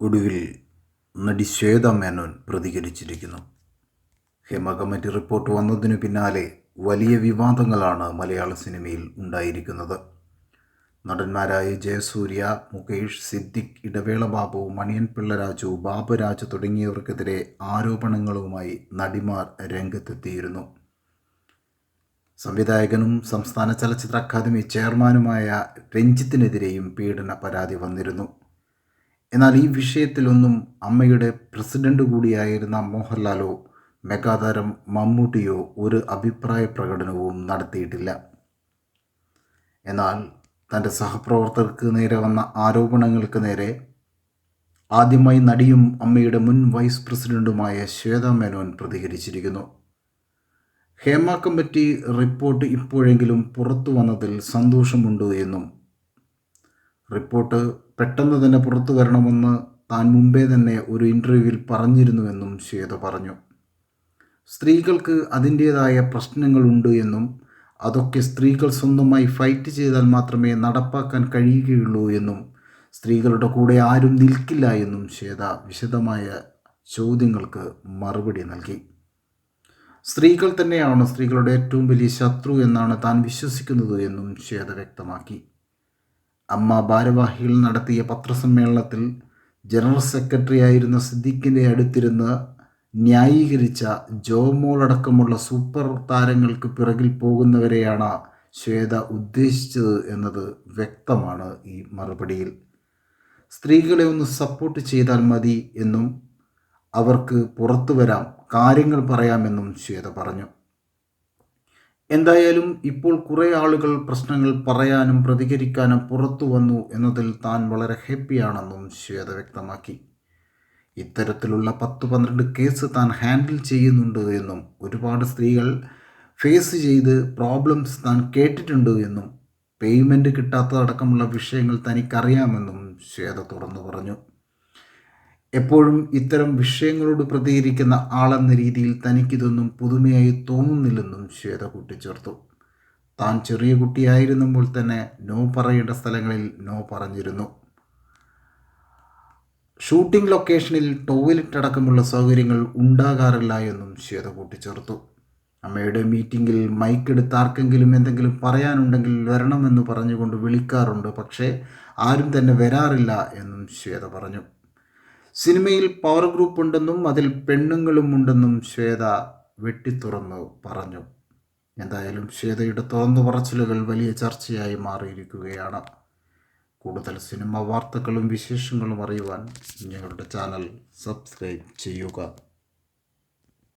ഒടുവിൽ നടി ശ്വേത മേനോൻ പ്രതികരിച്ചിരിക്കുന്നു. ഹേമ കമ്മിറ്റി റിപ്പോർട്ട് വന്നതിനു പിന്നാലെ വലിയ വിവാദങ്ങളാണ് മലയാള സിനിമയിൽ ഉണ്ടായിരിക്കുന്നത്. നടന്മാരായ ജയസൂര്യ മുകേഷ് സിദ്ദിഖ് ഇടവേള ബാബു മണിയൻ പിള്ളരാജു ബാബുരാജ് തുടങ്ങിയവർക്കെതിരെ ആരോപണങ്ങളുമായി നടിമാർ രംഗത്തെത്തിയിരുന്നു. സംവിധായകനും സംസ്ഥാന ചലച്ചിത്ര അക്കാദമി ചെയർമാനുമായ രഞ്ജിത്തിനെതിരെയും പീഡന പരാതി വന്നിരുന്നു. എന്നാൽ ഈ വിഷയത്തിലൊന്നും അമ്മയുടെ പ്രസിഡന്റ് കൂടിയായിരുന്ന മോഹൻലാലോ മെഗാതാരം മമ്മൂട്ടിയോ ഒരു അഭിപ്രായ പ്രകടനവും നടത്തിയിട്ടില്ല. എന്നാൽ തന്റെ സഹപ്രവർത്തകർക്ക് നേരെ വന്ന ആരോപണങ്ങൾക്ക് നേരെ ആദ്യമായി നടിയും അമ്മയുടെ മുൻ വൈസ് പ്രസിഡന്റുമായ ശ്വേത മേനോൻ പ്രതികരിച്ചിരിക്കുന്നു. ഹേമ കമ്മിറ്റി റിപ്പോർട്ട് ഇപ്പോഴെങ്കിലും പുറത്തു വന്നതിൽ സന്തോഷമുണ്ട് എന്നും റിപ്പോർട്ട് പെട്ടെന്ന് തന്നെ പുറത്തു വരണമെന്ന് താൻ മുമ്പേ തന്നെ ഒരു ഇന്റർവ്യൂവിൽ പറഞ്ഞിരുന്നുവെന്നും ശ്വേത പറഞ്ഞു. സ്ത്രീകൾക്ക് അതിന്റേതായ പ്രശ്നങ്ങളുണ്ട് എന്നും അതൊക്കെ സ്ത്രീകൾ സ്വന്തമായി ഫൈറ്റ് ചെയ്താൽ മാത്രമേ നടപ്പാക്കാൻ കഴിയുകയുള്ളൂ എന്നും സ്ത്രീകളുടെ കൂടെ ആരും നിൽക്കില്ല എന്നും ശ്വേത വിശദമായ ചോദ്യങ്ങൾക്ക് മറുപടി നൽകി. സ്ത്രീകൾ തന്നെയാണ് സ്ത്രീകളുടെ ഏറ്റവും വലിയ ശത്രു എന്നാണ് താൻ വിശ്വസിക്കുന്നത് എന്നും ശ്വേത വ്യക്തമാക്കി. അമ്മ ഭാരവാഹികൾ നടത്തിയ പത്രസമ്മേളനത്തിൽ ജനറൽ സെക്രട്ടറി ആയിരുന്ന സിദ്ദിഖിന്റെ അടുത്തിരുന്ന് ന്യായീകരിച്ച ജോമോളടക്കമുള്ള സൂപ്പർ താരങ്ങൾക്ക് പിറകിൽ പോകുന്നവരെയാണ് ശ്വേത ഉദ്ദേശിച്ചത് എന്നത് വ്യക്തമാണ് ഈ മറുപടിയിൽ. സ്ത്രീകളെ ഒന്ന് സപ്പോർട്ട് ചെയ്താൽ മതി എന്നും അവർക്ക് പുറത്തു വരാം കാര്യങ്ങൾ പറയാമെന്നും ശ്വേത പറഞ്ഞു. എന്തായാലും ഇപ്പോൾ കുറേ ആളുകൾ പ്രശ്നങ്ങൾ പറയാനും പ്രതികരിക്കാനും പുറത്തു വന്നു എന്നതിൽ താൻ വളരെ ഹാപ്പിയാണെന്നും ശ്വേത വ്യക്തമാക്കി. ഇത്തരത്തിലുള്ള പത്ത് പന്ത്രണ്ട് കേസ് താൻ ഹാൻഡിൽ ചെയ്യുന്നുണ്ട് എന്നും ഒരുപാട് സ്ത്രീകൾ ഫേസ് ചെയ്ത് പ്രോബ്ലംസ് താൻ കേട്ടിട്ടുണ്ട് എന്നും പേയ്മെന്റ് കിട്ടാത്തതടക്കമുള്ള വിഷയങ്ങൾ തനിക്കറിയാമെന്നും ശ്വേത തുറന്നു പറഞ്ഞു. എപ്പോഴും ഇത്തരം വിഷയങ്ങളോട് പ്രതികരിക്കുന്ന ആളെന്ന രീതിയിൽ തനിക്കിതൊന്നും പുതുമയായി തോന്നുന്നില്ലെന്നും ശ്വേത കൂട്ടിച്ചേർത്തു. താൻ ചെറിയ കുട്ടിയായിരുന്നപ്പോൾ തന്നെ നോ പറയേണ്ട സ്ഥലങ്ങളിൽ നോ പറഞ്ഞിരുന്നു. ഷൂട്ടിംഗ് ലൊക്കേഷനിൽ ടോയ്ലറ്റ് അടക്കമുള്ള സൗകര്യങ്ങൾ ഉണ്ടാകാറില്ല എന്നും ശ്വേത കൂട്ടിച്ചേർത്തു. അമ്മയുടെ മീറ്റിങ്ങിൽ മൈക്ക് എടുത്ത് ആർക്കെങ്കിലും എന്തെങ്കിലും പറയാനുണ്ടെങ്കിൽ വരണമെന്ന് പറഞ്ഞുകൊണ്ട് വിളിക്കാറുണ്ട് പക്ഷേ ആരും തന്നെ വരാറില്ല എന്നും ശ്വേത പറഞ്ഞു. സിനിമയിൽ പവർ ഗ്രൂപ്പ് ഉണ്ടെന്നും അതിൽ പെണ്ണുങ്ങളും ഉണ്ടെന്നും ശ്വേത വെട്ടിത്തുറന്ന് പറഞ്ഞു. എന്തായാലും ശ്വേതയുടെ തുറന്നു പറച്ചിലുകൾ വലിയ ചർച്ചയായി മാറിയിരിക്കുകയാണ്. കൂടുതൽ സിനിമ വാർത്തകളും വിശേഷങ്ങളും അറിയുവാൻ ഞങ്ങളുടെ ചാനൽ സബ്സ്ക്രൈബ് ചെയ്യുക.